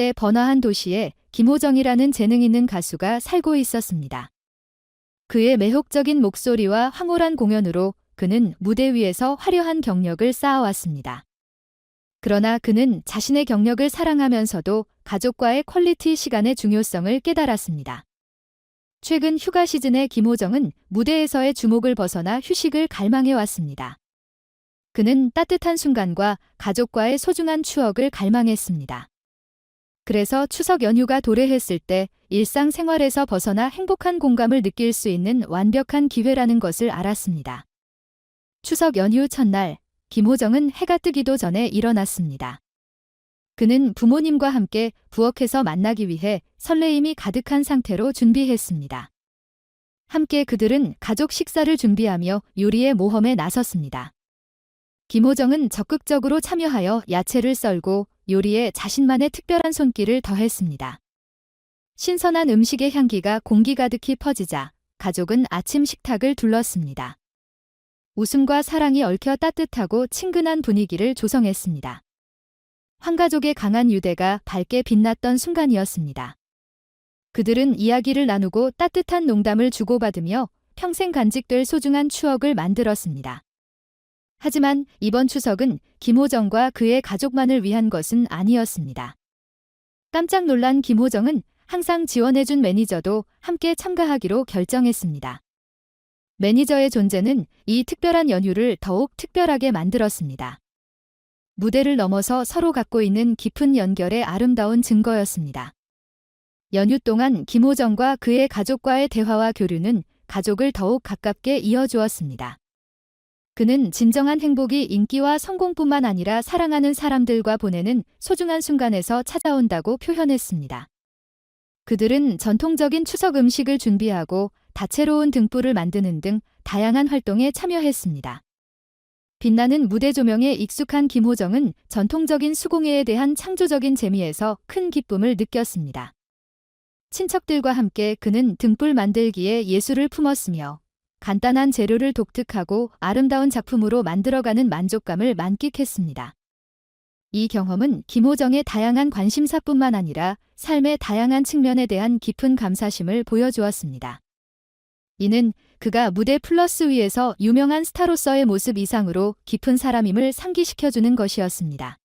한때 번화한 도시에 김호정이라는 재능 있는 가수가 살고 있었습니다. 그의 매혹적인 목소리와 황홀한 공연으로 그는 무대 위에서 화려한 경력을 쌓아왔습니다. 그러나 그는 자신의 경력을 사랑하면서도 가족과의 퀄리티 시간의 중요성을 깨달았습니다. 최근 휴가 시즌의 김호정은 무대에서의 주목을 벗어나 휴식을 갈망해 왔습니다. 그는 따뜻한 순간과 가족과의 소중한 추억을 갈망했습니다. 그래서 추석 연휴가 도래했을 때 일상생활에서 벗어나 행복한 공감을 느낄 수 있는 완벽한 기회라는 것을 알았습니다. 추석 연휴 첫날, 김호정은 해가 뜨기도 전에 일어났습니다. 그는 부모님과 함께 부엌에서 만나기 위해 설레임이 가득한 상태로 준비했습니다. 함께 그들은 가족 식사를 준비하며 요리의 모험에 나섰습니다. 김호정은 적극적으로 참여하여 야채를 썰고 요리에 자신만의 특별한 손길을 더했습니다. 신선한 음식의 향기가 공기 가득히 퍼지자 가족은 아침 식탁을 둘렀습니다. 웃음과 사랑이 얽혀 따뜻하고 친근한 분위기를 조성했습니다. 황가족의 강한 유대가 밝게 빛났던 순간이었습니다. 그들은 이야기를 나누고 따뜻한 농담을 주고받으며 평생 간직될 소중한 추억을 만들었습니다. 하지만 이번 추석은 김호정과 그의 가족만을 위한 것은 아니었습니다. 깜짝 놀란 김호정은 항상 지원해준 매니저도 함께 참가하기로 결정했습니다. 매니저의 존재는 이 특별한 연휴를 더욱 특별하게 만들었습니다. 무대를 넘어서 서로 갖고 있는 깊은 연결의 아름다운 증거였습니다. 연휴 동안 김호정과 그의 가족과의 대화와 교류는 가족을 더욱 가깝게 이어주었습니다. 그는 진정한 행복이 인기와 성공뿐만 아니라 사랑하는 사람들과 보내는 소중한 순간에서 찾아온다고 표현했습니다. 그들은 전통적인 추석 음식을 준비하고 다채로운 등불을 만드는 등 다양한 활동에 참여했습니다. 빛나는 무대 조명에 익숙한 김호정은 전통적인 수공예에 대한 창조적인 재미에서 큰 기쁨을 느꼈습니다. 친척들과 함께 그는 등불 만들기에 예술을 품었으며 간단한 재료를 독특하고 아름다운 작품으로 만들어가는 만족감을 만끽했습니다. 이 경험은 김호정의 다양한 관심사뿐만 아니라 삶의 다양한 측면에 대한 깊은 감사심을 보여주었습니다. 이는 그가 무대 플러스 위에서 유명한 스타로서의 모습 이상으로 깊은 사람임을 상기시켜주는 것이었습니다.